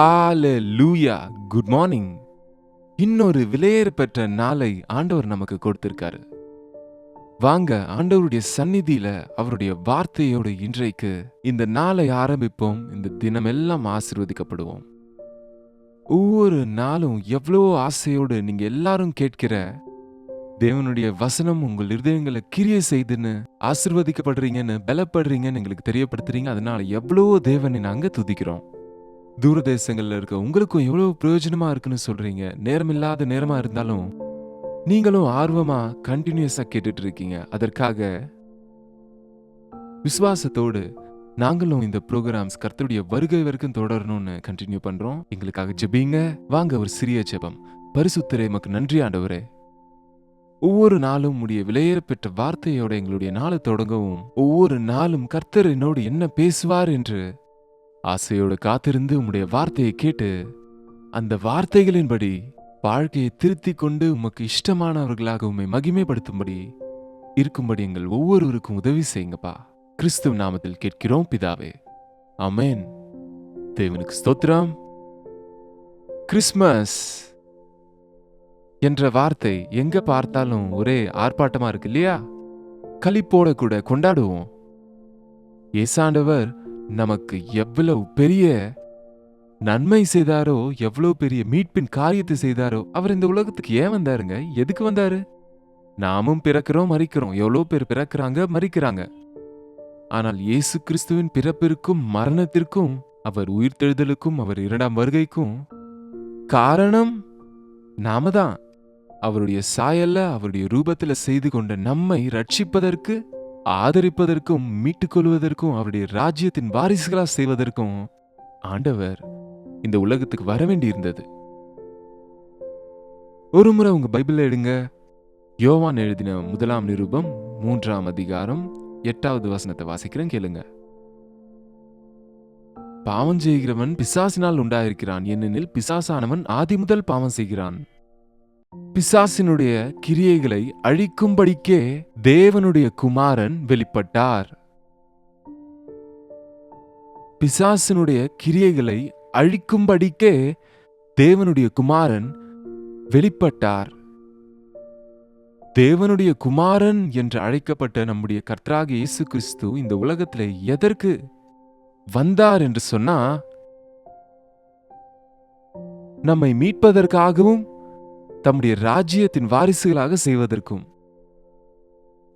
ஹalleluya good morning இன்னொரு விலையேறு பெற்ற நாளை ஆண்டவர் நமக்கு கொடுத்திருக்காரு. வாங்க ஆண்டவருடைய சந்நிதியில அவருடைய வார்த்தையோடு இன்றைக்கு இந்த நாளை ஆரம்பிப்போம். இந்த தினமெல்லாம் ஆசிர்வதிக்கப்படுவோம். ஒவ்வொரு நாளும் எவ்வளோ ஆசையோடு நீங்க எல்லாரும் கேட்கிற தேவனுடைய வசனம் உங்கள் இருதயங்களை கிரிய செய்துன்னு ஆசிர்வதிக்கப்படுறீங்கன்னு பலப்படுறீங்கன்னு எங்களுக்கு தெரியப்படுத்துறீங்க. அதனால எவ்வளோ தேவனை நாங்க துதிக்கிறோம். தூரதேசங்களில் இருக்க உங்களுக்கும் எவ்வளவு பிரயோஜனமா இருக்குன்னு சொல்றீங்க. நேரமில்லாத நேரமா இருந்தாலும் நீங்களும் ஆர்வமா கண்டினியூஸாக கேட்டுட்டு இருக்கீங்க. அதற்காக விசுவாசத்தோடு நாங்களும் இந்த ப்ரோக்ராம்ஸ் கர்த்தருடைய வருகை வரைக்கும் தொடரணும்னு கண்டினியூ பண்றோம். எங்களுக்காக ஜெபிங்க. வாங்க ஒரு சிறிய ஜெபம். பரிசுத்தரே எமக்கு நன்றி ஆண்டவரே. ஒவ்வொரு நாளும் உடைய விலையேற பெற்ற வார்த்தையோட எங்களுடைய நாளை தொடங்கவும் ஒவ்வொரு நாளும் கர்த்தர் என்னோடு என்ன பேசுவார் என்று ஆசையோடு காத்திருந்து உம்முடைய வார்த்தையை கேட்டு அந்த வார்த்தைகளின்படி வாழ்க்கையை திருத்திக் கொண்டு உமக்கு இஷ்டமானவர்களாக உம்மை மகிமைப்படுத்தும்படி இருக்கும்படி எங்கள் ஒவ்வொருவருக்கும் உதவி செய்யுங்கப்பா. கிறிஸ்துவ நாமத்தில் கேட்கிறோம் பிதாவே. அமேன் தேவனுக்கு ஸ்தோத்திரம். கிறிஸ்மஸ் என்ற வார்த்தை எங்க பார்த்தாலும் ஒரே ஆர்ப்பாட்டமா இருக்கு இல்லையா? களிப்போட கூட கொண்டாடுவோம். ஏசாண்டவர் நமக்கு எவ்வளவு பெரிய நன்மை செய்தாரோ எவ்வளவு பெரிய மீட்பின் காரியத்தை செய்தாரோ அவர் இந்த உலகத்துக்கு ஏன் வந்தாருங்க? எதுக்கு வந்தாரு? நாமும் பிறக்கிறோம் மறிக்கிறோம். எவ்வளோ பேர் பிறக்கிறாங்க மறிக்கிறாங்க. ஆனால் இயேசு கிறிஸ்துவின் பிறப்பிற்கும் மரணத்திற்கும் அவர் உயிர்த்தெழுதலுக்கும் அவர் இரண்டாம் வருகைக்கும் காரணம் நாம தான் அவருடைய சாயல்ல அவருடைய ரூபத்துல செய்து கொண்ட நம்மை ரட்சிப்பதற்கு ஆதரிப்பதற்கும் மீட்டுக் கொள்வதற்கும் அவருடைய ராஜ்யத்தின் வாரிசுகளா செய்வதற்கும் ஆண்டவர் இந்த உலகத்துக்கு வர வேண்டியிருந்தது. ஒரு முறை உங்க பைபிள் எடுங்க. யோவான் எழுதின முதலாம் நிருபம் மூன்றாம் அதிகாரம் எட்டாவது வசனத்தை வாசிக்கிறேன் கேளுங்க. பாவம் செய்கிறவன் பிசாசினால் உண்டாயிருக்கிறான் ஏனெனில் பிசாசானவன் ஆதி முதல் பாவம் செய்கிறான். பிசாசினுடைய கிரியைகளை அழிக்கும்படிக்கே தேவனுடைய குமாரன் வெளிப்பட்டார். பிசாசினுடைய கிரியைகளை அழிக்கும்படிக்கே தேவனுடைய குமாரன் வெளிப்பட்டார். தேவனுடைய குமாரன் என்று அழைக்கப்பட்ட நம்முடைய கர்த்தராக இயேசு கிறிஸ்து இந்த உலகத்தில் எதற்கு வந்தார் என்று சொன்னா நம்மை மீட்பதற்காகவும் தம்முடைய ராஜ்யத்தின் வாரிசுகளாக செய்வதற்கும்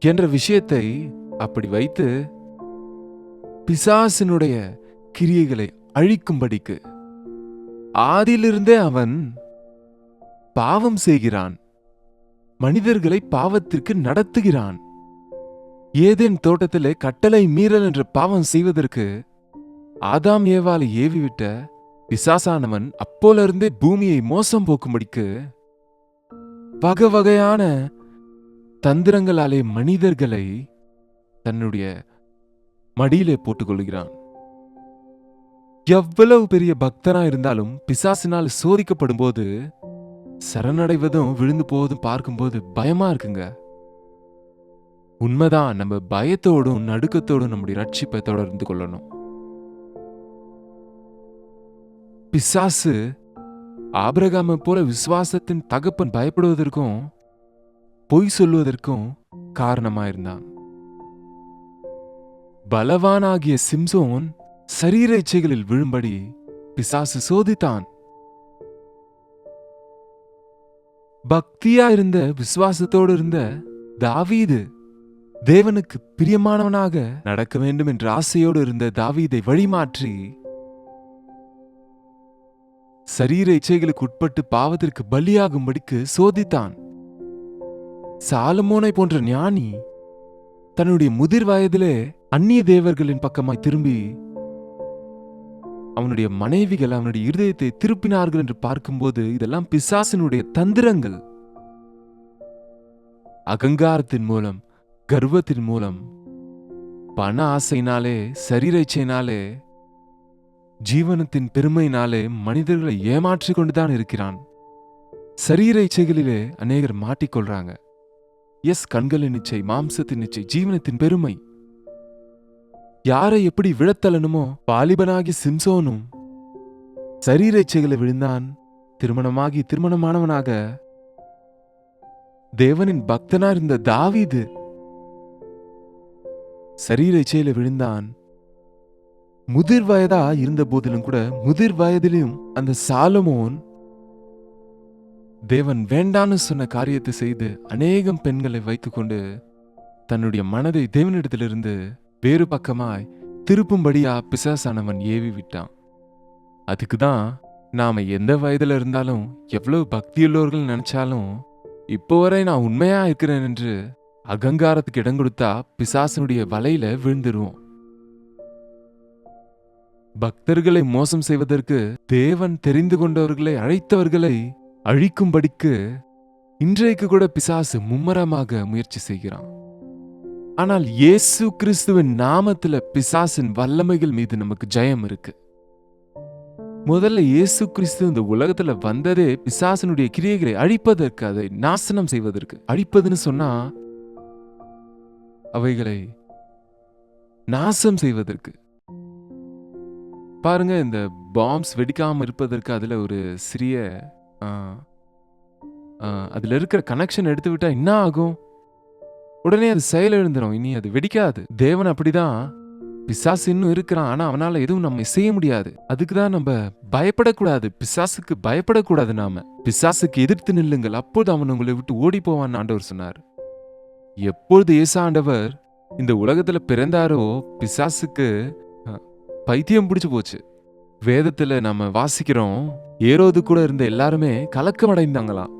என்ற விஷயத்தை அப்படி வைத்து பிசாசினுடைய கிரியைகளை அழிக்கும்படிக்கு ஆதியிலிருந்தே அவன் பாவம் செய்கிறான். மனிதர்களை பாவத்திற்கு நடத்துகிறான். ஏதேன் தோட்டத்திலே கட்டளை மீறல் என்ற பாவம் செய்வதற்கு ஆதாம் ஏவாலை ஏவிவிட்ட பிசாசானவன் அப்போலிருந்தே பூமியை மோசம் போக்கும்படிக்கு வகை வகையான தந்திரங்களாலே மனிதர்களை தன்னுடைய மடியிலே போட்டுக்கொள்கிறான். எவ்வளவு பெரிய பக்தரா இருந்தாலும் பிசாசினால் சோதிக்கப்படும் போது சரணடைவதும் விழுந்து போவதும் பார்க்கும்போது பயமா இருக்குங்க. உண்மைதான் நம்ம பயத்தோடும் நடுக்கத்தோடும் நம்முடைய ரட்சிப்பை தொடர்ந்து கொள்ளணும். பிசாசு ஆபிரகாமை போல விசுவாசத்தின் தகப்பன் பயப்படுவதற்கும் பொய் சொல்லுவதற்கும் காரணமாயிருந்தான். பலவானாகிய சிம்சோன் சரீர இச்சைகளில் விழும்படி பிசாசு சோதித்தான். பக்தியா இருந்த விசுவாசத்தோடு இருந்த தாவீது தேவனுக்கு பிரியமானவனாக நடக்க வேண்டும் என்ற ஆசையோடு இருந்த தாவீதை வழிமாற்றி சரீர இச்சைகளுக்கு உட்பட்டு பாவத்திற்கு பலியாகும்படிக்கு சோதித்தான். சாலமோனை போன்ற ஞானி தன்னுடைய முதிர் வயதிலே அந்நிய தேவர்களின் பக்கமாய் திரும்பி அவனுடைய மனைவிகள் அவனுடைய இருதயத்தை திருப்பினார்கள் என்று பார்க்கும்போது இதெல்லாம் பிசாசினுடைய தந்திரங்கள். அகங்காரத்தின் மூலம் கர்வத்தின் மூலம் பண ஆசையினாலே சரீர இச்சையினாலே ஜீவனத்தின் பெருமையினாலே மனிதர்களை ஏமாற்றி கொண்டுதான் இருக்கிறான். சரீர இச்சைகளிலே அநேகர் மாட்டிக்கொள்றாங்க. எஸ் கண்களின் இச்சை மாம்சத்தின் இச்சை ஜீவனத்தின் பெருமை. யாரை எப்படி விழத்தலனுமோ வாலிபனாகி சிம்சோனும் சரீர இச்சைகளை விழுந்தான். திருமணமாகி திருமணமானவனாக தேவனின் பக்தனா இருந்த தாவீது சரீர இச்சையில விழுந்தான். முதிர் வயதா இருந்த போதிலும் கூட முதிர் வயதிலும் அந்த சாலமோன் தேவன் வேண்டான்னு சொன்ன காரியத்தை செய்து அநேகம் பெண்களை வைத்துக்கொண்டு தன்னுடைய மனதை தேவனிடத்திலிருந்து வேறு பக்கமாய் திருப்பும்படியா பிசாசானவன் ஏவி விட்டான். அதுக்கு தான் நாம எந்த வயதுல இருந்தாலும் எவ்வளவு பக்தியுள்ளவர்கள் நினைச்சாலும் இப்போ வரை நான் உண்மையா இருக்கிறேன் என்று அகங்காரத்துக்கு இடம் கொடுத்தா பிசாசனுடைய வலையில விழுந்துருவோம். பக்தர்களை மோசம் செய்வதற்கு தேவன் தெரிந்து கொண்டவர்களை அழைத்தவர்களை அழிக்கும்படிக்கு இன்றைக்கு கூட பிசாசு மும்மரமாக முயற்சி செய்கிறான். ஆனால் இயேசு கிறிஸ்துவின் நாமத்துல பிசாசின் வல்லமைகள் மீது நமக்கு ஜெயம் இருக்கு. முதல்ல இயேசு கிறிஸ்து இந்த உலகத்துல வந்ததே பிசாசனுடைய கிரியைகளை அழிப்பதற்கு அதை நாசனம் செய்வதற்கு. அழிப்பதுன்னு சொன்னா அவைகளை நாசம் செய்வதற்கு. பாருங்க இந்த பாம்ஸ் வெடிக்காமல் இருப்பதற்கு அதில் ஒரு சிறிய ஆ, ஆ, இருக்கிற கனெக்ஷன் எடுத்து விட்டால் என்ன ஆகும்? உடனே அது செயலிழந்துரும் இனி அது வெடிக்காது. தேவன் அப்படிதான். பிசாசு இன்னும் இருக்கிறான். ஆனால் அவனால் எதுவும் நம்ம செய்ய முடியாது. அதுக்கு தான் நம்ம பயப்படக்கூடாது. பிசாசுக்கு பயப்படக்கூடாது நாம. பிசாசுக்கு எதிர்த்து நில்லுங்கள். அப்போது அவன் உங்களை விட்டு ஓடி போவான் ஆண்டவர் சொன்னார். எப்பொழுது ஏசா ஆண்டவர் இந்த உலகத்துல பிறந்தாரோ பிசாசுக்கு பைத்தியம் பிடிச்சு போச்சு. வேதத்துல நம்ம வாசிக்கிறோம் ஏரோது கூட இருந்த எல்லாருமே கலக்கம் அடைந்தாங்களாம்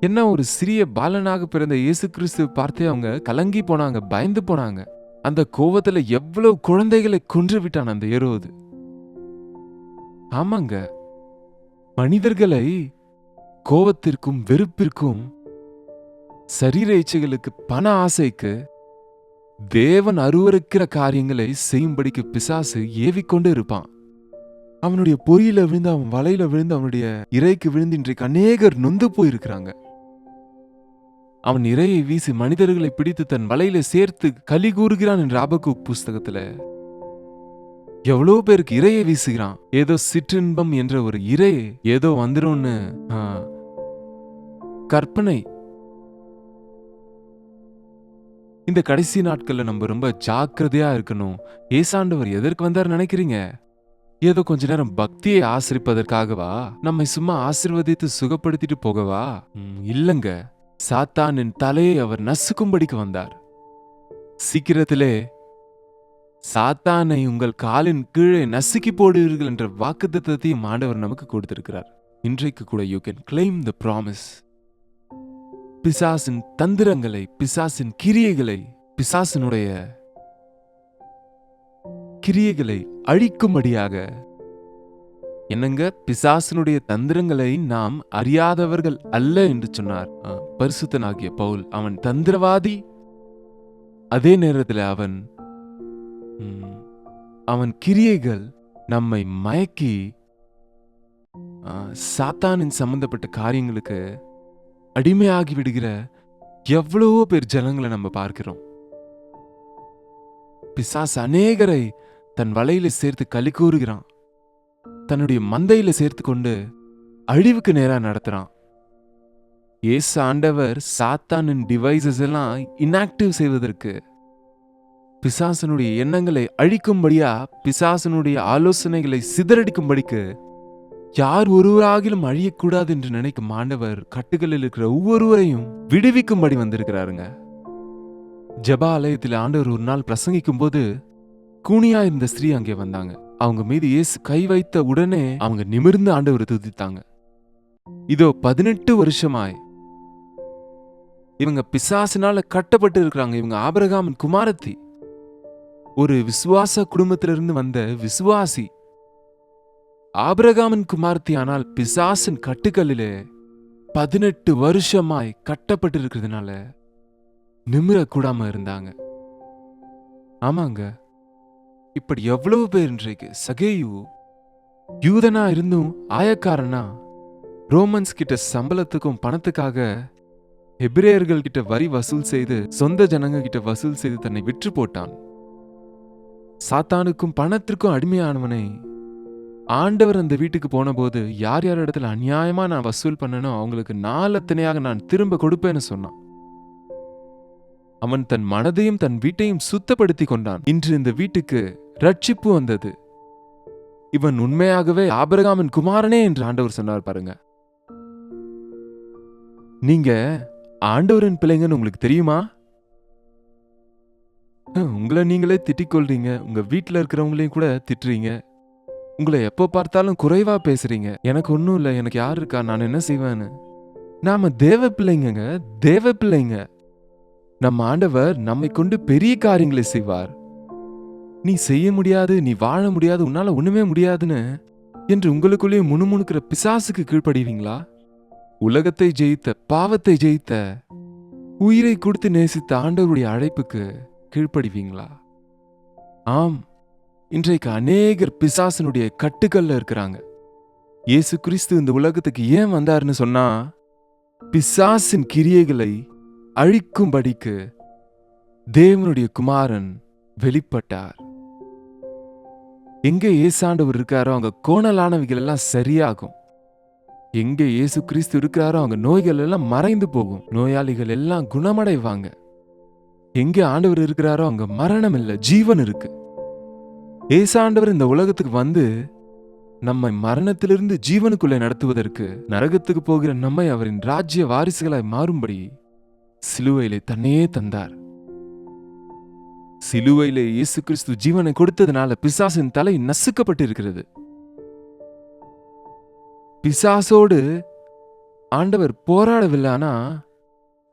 என்ன ஒரு சிறிய பாலனாக பிறந்த இயேசு கிறிஸ்து பார்த்தே அவங்க கலங்கி போனாங்க பயந்து போனாங்க. அந்த கோவத்துல எவ்வளவு குழந்தைகளை கொன்று விட்டான் அந்த ஏரோது. ஆமாங்க. மனிதர்களை கோவத்திற்கும் வெறுப்பிற்கும் சரீர இச்சைகளுக்கு பண ஆசைக்கு தேவன் அருவருக்கிற காரியங்களை செய்யும்படிக்கு பிசாசு ஏவிக்கொண்டு இருப்பான். அவனுடைய பொறியில விழுந்து அவன் வலையில விழுந்து அவனுடைய இறைக்கு விழுந்து இன்றைக்கு அநேகர் நொந்து போயிருக்கிறாங்க. அவன் இரையை வீசி மனிதர்களை பிடித்து தன் வலையில சேர்த்து களி கூறுகிறான் என்ற ஆபக்கு புஸ்தகத்துல. எவ்வளவு பேருக்கு இரையை வீசுகிறான். ஏதோ சிற்றின்பம் என்ற ஒரு இறை ஏதோ வந்துரும்னு கற்பனை இந்த கடைசி நாட்கள்ல நம்ம ரொம்ப ஜாக்கிரதையா இருக்கணும். ஏசாண்டவர் எதற்கு வந்தார் நினைக்கிறீங்க? ஏதோ கொஞ்ச நேரம் பக்தியை ஆசிரிப்பதற்காகவா? நம்மை சும்மா ஆசிர்வதித்து சுகப்படுத்திட்டு போகவா? ம், இல்லங்க. சாத்தானின் தலையை அவர் நசுக்கும்படிக்கு வந்தார். சீக்கிரத்திலே சாத்தானை உங்கள் காலின் கீழே நசுக்கி போடுவீர்கள் என்ற வாக்குத்தத்தையும் ஆண்டவர் நமக்கு கொடுத்திருக்கிறார். இன்றைக்கு கூட you can claim the promise பிசாசின் தந்திரங்களை பிசாசின் கிரியைகளை பிசாசினுடைய கிரியைகளை அழிக்கும்படியாக. என்னங்க? பிசாசினுடைய தந்திரங்களை நாம் அறியாதவர்கள் அல்ல என்று சொன்னார் பரிசுத்தனாகிய பவுல். அவன் தந்திரவாதி. அதே நேரத்தில் அவன் அவன் கிரியைகள் நம்மை மயக்கி சாத்தானின் சம்பந்தப்பட்ட காரியங்களுக்கு அடிமையாகி விடுகிற எவ்வளவோ பேர் ஜனங்களை நம்ம பார்க்கிறோம். பிசாசு அநேகரை தன் வலையில சேர்த்து களி கூறுகிறான். தன்னுடைய மந்தையில சேர்த்து கொண்டு அழிவுக்கு நேரா நடத்துறான். ஏசு ஆண்டவர் சாத்தானின் டிவைசஸ் எல்லாம் இன்ஆக்டிவ் செய்வதற்கு பிசாசனுடைய எண்ணங்களை அழிக்கும்படியா பிசாசனுடைய ஆலோசனைகளை சிதறடிக்கும்படிக்கு யார் ஒருவராகிலும் அழியக்கூடாது என்று நினைக்கும் ஆண்டவர் கட்டுகளில் இருக்கிற ஒவ்வொருவரையும் விடுவிக்கும்படி வந்திருக்கிறாருங்க. ஜெப ஆலயத்தில் ஆண்டவர் ஒரு நாள் பிரசங்கிக்கும் போது கூனியா இருந்த ஸ்ரீ அங்கே வந்தாங்க. அவங்க மீது இயேசு கை வைத்த உடனே அவங்க நிமிர்ந்து ஆண்டவர் துதித்தாங்க. இதோ பதினெட்டு வருஷமாய் இவங்க பிசாசினால கட்டப்பட்டு இருக்கிறாங்க இவங்க ஆபரகாமன் குமாரத்தி. ஒரு விசுவாச குடும்பத்திலிருந்து வந்த விசுவாசி ஆபிரகாமின் குமார்த்தியானால் பிசாசின் கட்டுக்களிலே பதினெட்டு வருஷமாய் கட்டப்பட்டு இருக்கிறதுனால நிமிரக்கூடாம இருந்தாங்க. ஆமாங்க. இப்படி எவ்வளவு பேர் இன்றைக்கு சகேயு யூதனா இருந்தும் ஆயக்காரனா ரோமன்ஸ் கிட்ட சம்பளத்துக்கும் பணத்துக்காக எபிரேயர்கள் கிட்ட வரி வசூல் செய்து சொந்த ஜனங்க கிட்ட வசூல் செய்து தன்னை விற்று போட்டான். சாத்தானுக்கும் பணத்திற்கும் அடிமையானவனை ஆண்டவர் அந்த வீட்டுக்கு போனபோது யார் யார் இடத்துல அநியாயமாக நான் வசூல் பண்ணனோ அவங்களுக்கு நாலத்தனையாக நான் திரும்ப கொடுப்பேன்னு சொன்னான். அவன் தன் மனதையும் தன் வீட்டையும் சுத்தப்படுத்தி கொண்டான். இன்று இந்த வீட்டுக்கு ரட்சிப்பு வந்தது. இவன் உண்மையாகவே ஆபரகாமன் குமாரனே என்று ஆண்டவர் சொன்னார் பாருங்க. நீங்க ஆண்டவரின் பிள்ளைங்கன்னு உங்களுக்கு தெரியுமா? உங்களை நீங்களே திட்டிக் கொள்றீங்க. உங்க வீட்டில் இருக்கிறவங்களையும் கூட திட்டுறீங்க. உங்களை எப்போ பார்த்தாலும் குறைவா பேசுறீங்க. எனக்கு ஒன்றும் இல்லை எனக்கு யார் இருக்கா நான் என்ன செய்வேன்னு. நாம தேவ பிள்ளைங்க தேவ பிள்ளைங்க. நம்ம ஆண்டவர் நம்மை கொண்டு பெரிய காரியங்களை செய்வார். நீ செய்ய முடியாது நீ வாழ முடியாது உன்னால ஒண்ணுமே முடியாதுன்னு என்று உங்களுக்குள்ளேயே முணுமுணுக்கிற பிசாசுக்கு கீழ்ப்படுவீங்களா? உலகத்தை ஜெயித்த பாவத்தை ஜெயித்த உயிரை கொடுத்து நேசித்த ஆண்டவருடைய அழைப்புக்கு கீழ்ப்படிவீங்களா? ஆம். இன்றைக்கு அநேகர் பிசாசனுடைய கட்டுக்கல்ல இருக்கிறாங்க. இயேசு கிறிஸ்து இந்த உலகத்துக்கு ஏன் வந்தாருன்னு சொன்னா பிசாசின் கிரியைகளை அழிக்கும்படிக்கு தேவனுடைய குமாரன் வெளிப்பட்டார். எங்க ஏசாண்டவர் இருக்காரோ அங்க கோணலானவைகள் எல்லாம் சரியாகும். எங்க இயேசு கிறிஸ்து இருக்கிறாரோ அங்க நோய்கள் எல்லாம் மறைந்து போகும். நோயாளிகள் எல்லாம் குணமடைவாங்க. எங்க ஆண்டவர் இருக்கிறாரோ அங்க மரணம் இல்லை ஜீவன் இருக்கு. ஏசாண்டவர் இந்த உலகத்துக்கு வந்து நம்மை மரணத்திலிருந்து ஜீவனுக்குள்ளே நடத்துவதற்கு நரகத்துக்கு போகிற நம்மை அவரின் ராஜ்ய வாரிசுகளாய் மாறும்படி சிலுவையிலே தன்னையே தந்தார். சிலுவையிலே இயேசு கிறிஸ்து ஜீவனை கொடுத்ததுனால பிசாசின் தலை நசுக்கப்பட்டிருக்கிறது. பிசாசோடு ஆண்டவர் போராடவில்லை ஆனா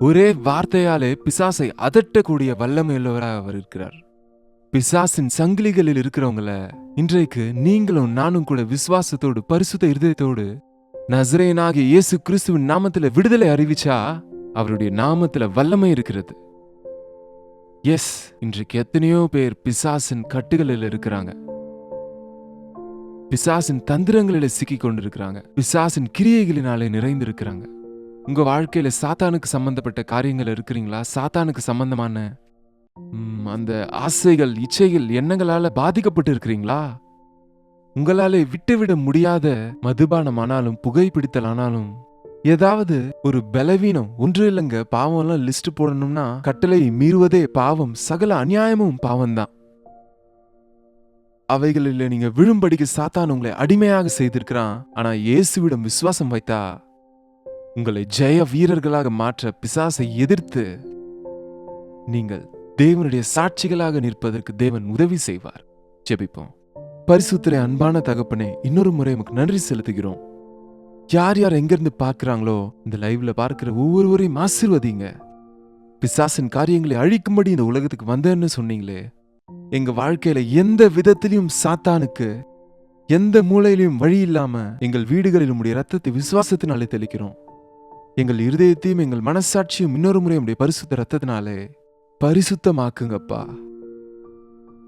ஒரே வார்த்தையாலே பிசாசை அதட்டக்கூடிய வல்லமையுள்ளவராக அவர் இருக்கிறார். பிசாசின் சங்கிலிகளில் இருக்கிறவங்கள இன்றைக்கு நீங்களும் நானும் கூட விசுவாசத்தோடு பரிசுத்த இருதயத்தோடு நசரேனாகிய இயேசு கிறிஸ்துவின் நாமத்துல விடுதலை அறிவிச்சா அவருடைய நாமத்துல வல்லமை இருக்கிறது. எஸ் இன்றைக்கு எத்தனையோ பேர் பிசாசின் கட்டுகளில் இருக்கிறாங்க. பிசாசின் தந்திரங்களில் சிக்கி கொண்டிருக்கிறாங்க. பிசாசின் கிரியைகளினாலே நிறைந்திருக்கிறாங்க. உங்க வாழ்க்கையில சாத்தானுக்கு சம்பந்தப்பட்ட காரியங்கள் இருக்கிறீங்களா? சாத்தானுக்கு சம்பந்தமான அந்த ஆசைகள் இச்சைகள் எண்ணங்களால பாதிக்கப்பட்டு இருக்கிறீங்களா? உங்களாலே விட்டுவிட முடியாத மதுபானம் ஆனாலும் புகைப்பிடித்தல் ஆனாலும் ஏதாவது ஒரு பலவீனம் ஒன்று இல்லைங்க பாவம்லாம் லிஸ்ட் போடணும்னா கட்டளை மீறுவதே பாவம் சகல அநியாயமும் பாவம்தான். அவைகளில் நீங்க விழும்படிக்கு சாத்தான் உங்களை அடிமையாக செய்திருக்கிறான். ஆனா இயேசுவிடம் விசுவாசம் வைத்தா உங்களை ஜெய வீரர்களாக மாற்ற பிசாசை எதிர்த்து நீங்கள் தேவனுடைய சாட்சிகளாக நிற்பதற்கு தேவன் உதவி செய்வார். ஜெபிப்போம். பரிசுத்திரை அன்பான தகப்பனே இன்னொரு முறை நமக்கு நன்றி செலுத்துகிறோம். யார் யார் எங்கிருந்து பார்க்கறாங்களோ இந்த லைவ்ல பார்க்கிற ஒவ்வொருவரையும் ஆசிர்வதிங்க. பிசாசின் காரியங்களை அழிக்கும்படி இந்த உலகத்துக்கு வந்தேன்னு சொன்னீங்களே எங்க வாழ்க்கையில எந்த விதத்திலையும் சாத்தானுக்கு எந்த மூலையிலும் வழி இல்லாம எங்கள் வீடுகளில் உடைய ரத்தத்தை விசுவாசத்தினாலே தெளிக்கிறோம். எங்கள் இருதயத்தையும் எங்கள் மனசாட்சியும் இன்னொரு முறை உடைய பரிசுத்த ரத்தத்தினாலே பரிசுத்தமாக்குங்கப்பா.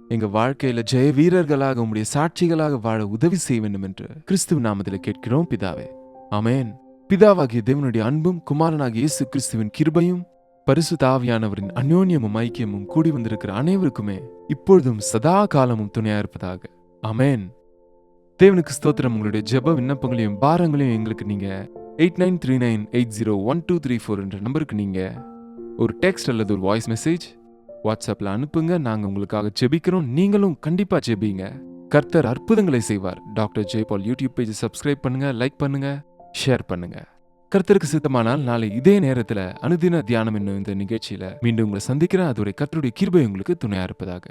எங்க வாழ்க்கையில ஜெய வீரர்களாக உம்முடைய சாட்சிகளாக வாழ உதவி செய்ய வேண்டும் என்று கிறிஸ்துவ நாமத்தில் கேட்கிறோம் பிதாவே. அமேன் பிதாவாகிய தேவனுடைய அன்பும் குமாரனாகிய இயேசு கிறிஸ்துவின் கிருபையும் பரிசுத்த ஆவியானவரின் அந்யோன்யமும் ஐக்கியமும் கூடி வந்திருக்கிற அனைவருக்குமே இப்பொழுதும் சதா காலமும் துணையா இருப்பதாக. அமேன் தேவனுக்கு ஸ்தோத்திரம். உங்களுடைய ஜெப விண்ணப்பங்களையும் பாரங்களையும் எங்களுக்கு நீங்க eight nine three nine eight zero one two three four என்ற நம்பருக்கு நீங்க ஒரு டெக்ஸ்ட் அல்லது ஒரு வாய்ஸ் மெசேஜ் வாட்ஸ்அப்பில் அனுப்புங்க. நாங்கள் உங்களுக்காக ஜெபிக்கிறோம். நீங்களும் கண்டிப்பாக ஜெபிங்க. கர்த்தர் அற்புதங்களை செய்வார். Doctor Jaipal YouTube page subscribe பண்ணுங்க லைக் பண்ணுங்க ஷேர் பண்ணுங்க. கர்த்தருக்கு சித்தமானால் நாளை இதே நேரத்தில் அனுதின தியானம் என்னும் இந்த நிகழ்ச்சியில் மீண்டும் உங்களை சந்திக்கிறேன். அதோடைய கர்த்தருடைய கிருபை உங்களுக்கு துணையாக இருப்பதாக.